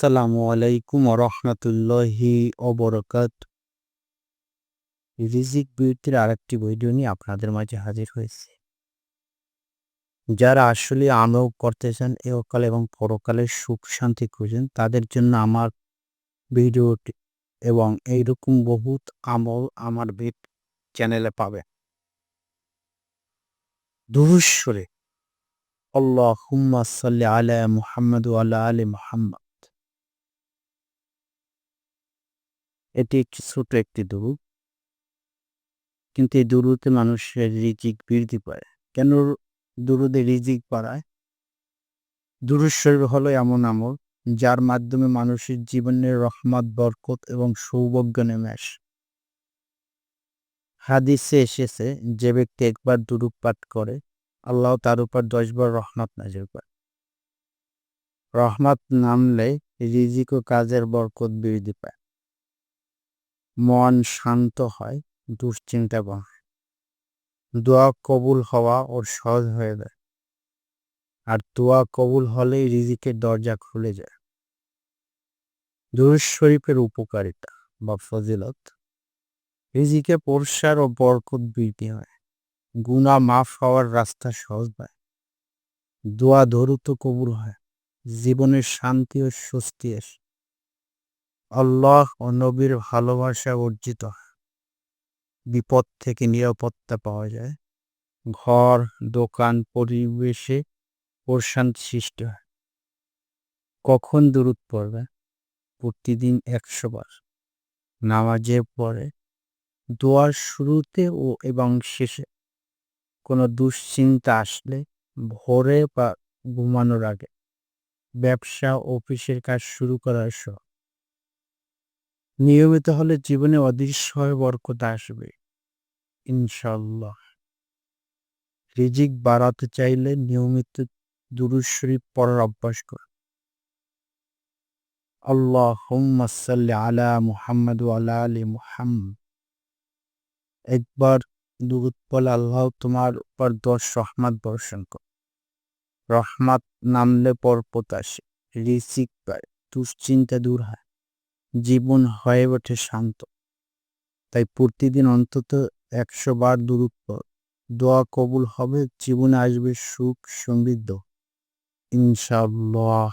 আসসালামু আলাইকুম রহমতুল্লাহি অবরকাত রিজিক বিউটির আরেকটি ভিডিও নিয়ে আপনাদের মাঝে হাজির হয়েছে। যারা আসলে আমল করতে চান এহকাল এবং পরকালের সুখ শান্তি খুঁজেন, তাদের জন্য আমার ভিডিওটি এবং এইরকম বহুত আমল আমার ভিড চ্যানেলে পাবে দুরুশ্বরে আল্লাহ হুম্মা সাল্লি আলা মুহাম্মদ আলা আলী মুহাম্মদ। এটি একটি ছোট একটি দুরু। কিন্তু এই দুরুতে মানুষের রিজিক বৃদ্ধি পায়। কেন দুরুদে রিজিক বাড়ায়? দুরুশ্বর হলো এমন আমল, যার মাধ্যমে মানুষের জীবনের রহমত, বরকত এবং সৌভাগ্য নেমে আসে। হাদিসে এসেছে, যে ব্যক্তি একবার দুরুপ পাঠ করে, আল্লাহ তার উপর দশবার রহমত নাজির করে। রহমত নামলে রিজিক ও কাজের বরকত বৃদ্ধি পায়। মন শান্ত হয়, দুশ্চিন্তা কমে দোয়া কবুল হওয়া ওর সহজ হয়ে যায়। আর দোয়া কবুল হলেই রিজিকের দরজা খুলে যায়। দুরুজ শরীফের উপকারিতা বা ফজিলত। রিজিকে পরিষ্কার ও বরকত বৃদ্ধি হয়। গুণা মাফ হওয়ার রাস্তা সহজ হয়। দোয়া ধরুত কবুল হয়। জীবনের শান্তি ও স্বস্তি আসে। আল্লাহ ও নবীর ভালোবাসা অর্জিত। বিপদ থেকে নিরাপত্তা পাওয়া যায়। ঘর, দোকান, পরিবেশে প্রশান্তি সৃষ্টি হয়। কখন দূরত পড়বে? প্রতিদিন একশো বার। নামাজে পড়ে দোয়ার শুরুতে ও এবং শেষে কোনো দুশ্চিন্তা আসলে ভোরে বা ঘুমানোর আগে। ব্যবসা, অফিসের কাজ শুরু করার সহ নিয়মিত হলে জীবনে অদৃশ্যয় বরকত আসবে। ইনশাল্লাহ রিজিক বাড়াতে চাইলে নিয়মিত দুরুদ শরীফ পড়ার অভ্যাস কর আল্লাহ আলা মুহাম্মদ আলা আলী মুহাম্মদ। একবার দুরুদ আল্লাহ তোমার উপর দশ রহমত বর্ষণ কর রহমাত নামলে পরপত আসে, রিজিক পায়, দুশ্চিন্তা দূর হয়। জীবন হয়ে ওঠে শান্ত। তাই প্রতিদিন অন্তত একশো বার দূরত্ব দোয়া কবুল হবে, জীবনে আসবে সুখ সমৃদ্ধ। ইনশাআল্লাহ।